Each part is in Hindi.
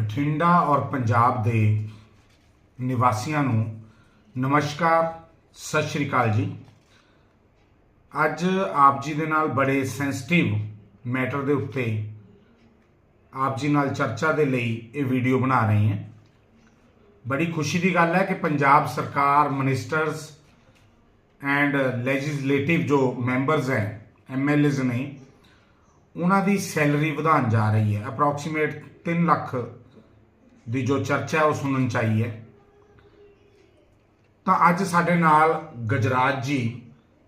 ਬਠਿੰਡਾ ਔਰ ਪੰਜਾਬ ਦੇ ਨਿਵਾਸੀਆਂ ਨੂੰ ਨਮਸਕਾਰ, ਸਤਿ ਸ਼੍ਰੀ ਅਕਾਲ ਜੀ। ਅੱਜ ਆਪ ਜੀ ਦੇ ਨਾਲ ਬੜੇ ਸੈਂਸਿਟਿਵ ਮੈਟਰ ਦੇ ਉੱਤੇ ਆਪ ਜੀ ਨਾਲ ਚਰਚਾ ਦੇ ਲਈ ਇਹ ਵੀਡੀਓ ਬਣਾ ਰਹੇ ਹਾਂ। ਬੜੀ ਖੁਸ਼ੀ ਦੀ ਗੱਲ ਹੈ ਕਿ ਪੰਜਾਬ ਸਰਕਾਰ ਮਿਨਿਸਟਰਸ ਐਂਡ ਲੈਜਿਸਲੇਟਿਵ ਜੋ ਮੈਂਬਰਸ ਹੈ ਐਮਐਲਏਜ਼ ਨੇ, ਉਹਨਾਂ ਦੀ ਸੈਲਰੀ ਵਧਾਉਣ ਜਾ ਰਹੀ ਹੈ। ਅਪਰੋਕਸੀਮੇਟ 3 ਲੱਖ ਦੀ ਜੋ ਚਰਚਾ ਹੈ ਉਹ ਸੁਣਨ ਚਾਹੀਏ ਤਾਂ ਅੱਜ ਸਾਡੇ ਨਾਲ ਗਜਰਾਜ ਜੀ,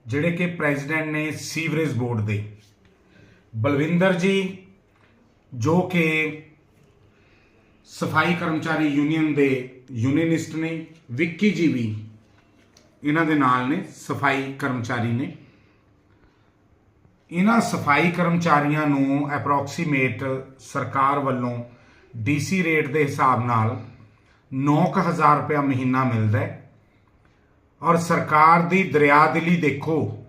ਜਿਹੜੇ ਕਿ ਪ੍ਰੈਜ਼ੀਡੈਂਟ ਨੇ ਸੀਵਰੇਜ ਬੋਰਡ ਦੇ। ਬਲਵਿੰਦਰ ਜੀ, ਜੋ ਕਿ ਸਫ਼ਾਈ ਕਰਮਚਾਰੀ ਯੂਨੀਅਨ ਦੇ ਯੂਨੀਅਨਿਸਟ ਨੇ, ਵਿੱਕੀ ਜੀ ਵੀ ਇਹਨਾਂ ਦੇ ਨਾਲ ਨੇ, ਸਫ਼ਾਈ ਕਰਮਚਾਰੀ ਨੇ। ਇਹਨਾਂ ਸਫ਼ਾਈ ਕਰਮਚਾਰੀਆਂ ਨੂੰ ਐਪਰੋਕਸੀਮੇਟ ਸਰਕਾਰ ਵੱਲੋਂ ਡੀਸੀ ਰੇਟ ਦੇ ਹਿਸਾਬ ਨਾਲ 9000 ਰੁਪਇਆ ਮਹੀਨਾ ਮਿਲਦਾ ਹੈ। ਔਰ ਸਰਕਾਰ ਦੀ ਦਰਿਆਦਿਲੀ ਦੇਖੋ,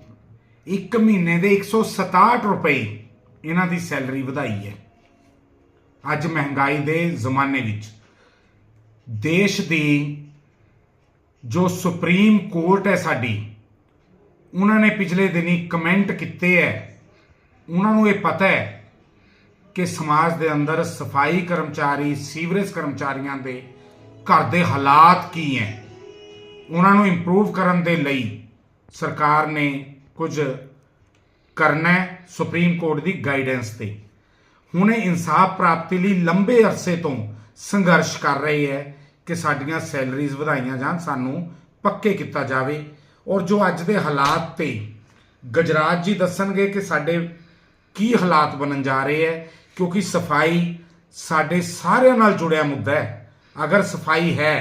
ਇੱਕ ਮਹੀਨੇ ਦੇ 167 ਰੁਪਏ ਇਹਨਾਂ ਦੀ ਸੈਲਰੀ ਵਧਾਈ ਹੈ। ਅੱਜ ਮਹਿੰਗਾਈ ਦੇ ਜ਼ਮਾਨੇ ਵਿੱਚ ਦੇਸ਼ ਦੀ ਜੋ ਸੁਪਰੀਮ ਕੋਰਟ ਹੈ ਸਾਡੀ, ਉਹਨਾਂ ਨੇ ਪਿਛਲੇ ਦਿਨੀ ਕਮੈਂਟ ਕੀਤੇ ਹੈ। ਉਹਨਾਂ ਨੂੰ ਇਹ ਪਤਾ ਹੈ ਕਿ ਸਮਾਜ ਦੇ ਅੰਦਰ ਸਫ਼ਾਈ ਕਰਮਚਾਰੀ, ਸੀਵਰੇਜ ਕਰਮਚਾਰੀਆਂ ਦੇ ਘਰ ਦੇ ਹਾਲਾਤ ਕੀ ਹੈ ਉਹਨਾਂ ਨੂੰ ਇੰਪਰੂਵ ਕਰਨ ਦੇ ਲਈ ਸਰਕਾਰ ਨੇ ਕੁਝ ਕਰਨਾ ਸੁਪਰੀਮ ਕੋਰਟ ਦੀ ਗਾਈਡੈਂਸ ਤੇ। ਹੁਣ ਇਹ ਇਨਸਾਫ ਪ੍ਰਾਪਤੀ ਲਈ ਲੰਬੇ ਅਰਸੇ ਤੋਂ ਸੰਘਰਸ਼ ਕਰ ਰਹੇ ਹੈ ਕਿ ਸਾਡੀਆਂ ਸੈਲਰੀਜ਼ ਵਧਾਈਆਂ ਜਾਣ, ਸਾਨੂੰ ਪੱਕੇ ਕੀਤਾ ਜਾਵੇ। ਔਰ ਜੋ ਅੱਜ ਦੇ ਹਾਲਾਤ ਤੇ ਗਜਰਾਜ ਜੀ ਦੱਸਣਗੇ ਕਿ ਸਾਡੇ ਕੀ ਹਾਲਾਤ ਬਣਨ ਜਾ ਰਹੇ ਹੈ ਕਿਉਂਕਿ ਸਫਾਈ ਸਾਡੇ ਸਾਰਿਆਂ ਨਾਲ ਜੁੜਿਆ ਮੁੱਦਾ ਹੈ ਅਗਰ ਸਫਾਈ ਹੈ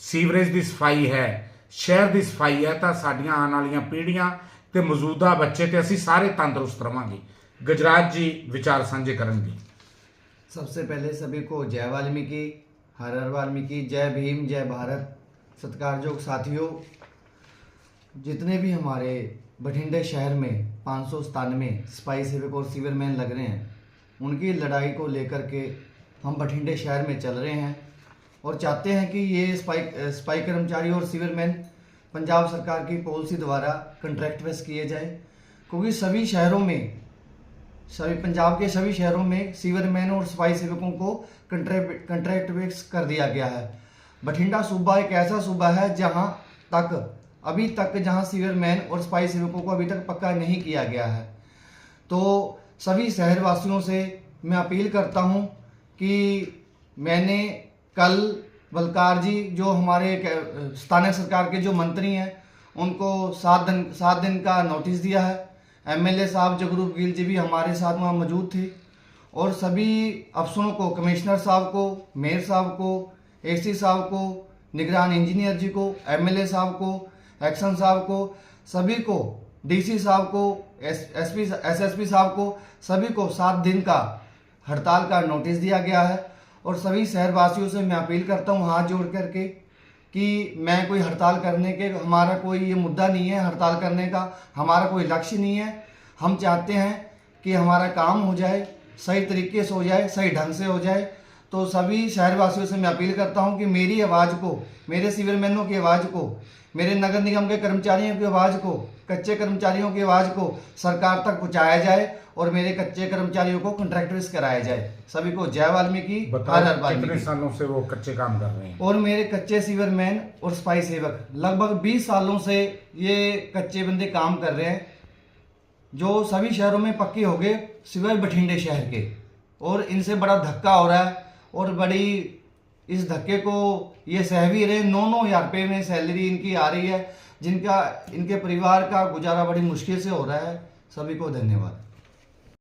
ਸੀਵਰੇਜ ਦੀ ਸਫਾਈ ਹੈ ਸ਼ਹਿਰ ਦੀ ਸਫਾਈ ਹੈ ਤਾਂ ਸਾਡੀਆਂ ਆਉਣ ਵਾਲੀਆਂ ਪੀੜ੍ਹੀਆਂ ਤੇ ਮੌਜੂਦਾ ਬੱਚੇ ਤੇ ਅਸੀਂ ਸਾਰੇ ਤੰਦਰੁਸਤ ਰਵਾਂਗੇ ਗਜਰਾਜ ਜੀ ਵਿਚਾਰ ਸਾਂਝੇ ਕਰਨਗੇ सबसे पहले सभी को जय वाल्मीकि हर हर वाल्मीकि जय भीम जय भारत सत्कारजोग साथियों जितने भी हमारे बठिंडे शहर में पाँच सौ सतानवे सिपाही सेवक और सीवरमैन लग रहे हैं उनकी लड़ाई को लेकर के हम बठिंडे शहर में चल रहे हैं और चाहते हैं कि ये स्पाई स्पाई कर्मचारी और सीवरमैन पंजाब सरकार की पॉलिसी द्वारा कंट्रैक्ट बेस किए जाए, क्योंकि सभी शहरों में, सभी पंजाब के सभी शहरों में सीवरमैन और सफ़ाई सेवकों को कंट्रैक्ट कंट्रैक्ट कर दिया गया है। बठिंडा सूबा एक ऐसा सूबा है जहाँ तक, अभी तक जहाँ सीवरमैन और सफ़ाई सेवकों को अभी तक पक्का नहीं किया गया है। तो सभी शहरवासियों से मैं अपील करता हूँ कि मैंने कल बलकार जी जो हमारे स्थानीय सरकार के जो मंत्री हैं, उनको सात दिन सात दिन का नोटिस दिया है। एमएलए साहब जगरूप गिल जी भी हमारे साथ वहाँ मौजूद थे। और सभी अफसरों को, कमिश्नर साहब को, मेयर साहब को एसी साहब को, निगरान इंजीनियर जी को, एमएलए साहब को, एक्शन साहब को, सभी को डीसी साहब को, एस, एसपी एसएसपी साहब को, सभी को सात दिन का हड़ताल का नोटिस दिया गया है और सभी शहरवासियों से मैं अपील करता हूँ हाथ जोड़ करके कि मैं कोई हड़ताल करने के, हमारा कोई ये मुद्दा नहीं है हड़ताल करने का, हमारा कोई लक्ष्य नहीं है। हम चाहते हैं कि हमारा काम हो जाए, सही तरीके से हो जाए, सही ढंग से हो जाए। तो सभी शहरवासियों से मैं अपील करता हूँ कि मेरी आवाज़ को, मेरे सिविल मैनों की आवाज़ को, मेरे नगर निगम के कर्मचारियों की आवाज़ को कच्चे कर्मचारियों की आवाज़ को सरकार तक पहुँचाया जाए और मेरे कच्चे कर्मचारियों को कंट्रैक्टर्स कराया जाए। सभी को जय वाल्मीकि हर हर वाल्मीकि। सालों से वो कच्चे काम कर रहे हैं? और मेरे कच्चे सीवरमैन और सफ़ाई सेवक लगभग 20 सालों से ये कच्चे बंदे काम कर रहे हैं जो सभी शहरों में पक्के हो गए सिवाय बठिंडे शहर के। और इनसे बड़ा धक्का हो रहा है और बड़ी इस धक्के को ये सह भी रहे। नौ नौ हज़ार रुपये में सैलरी इनकी आ रही है, जिनका, इनके परिवार का गुजारा बड़ी मुश्किल से हो रहा है। सभी को धन्यवाद।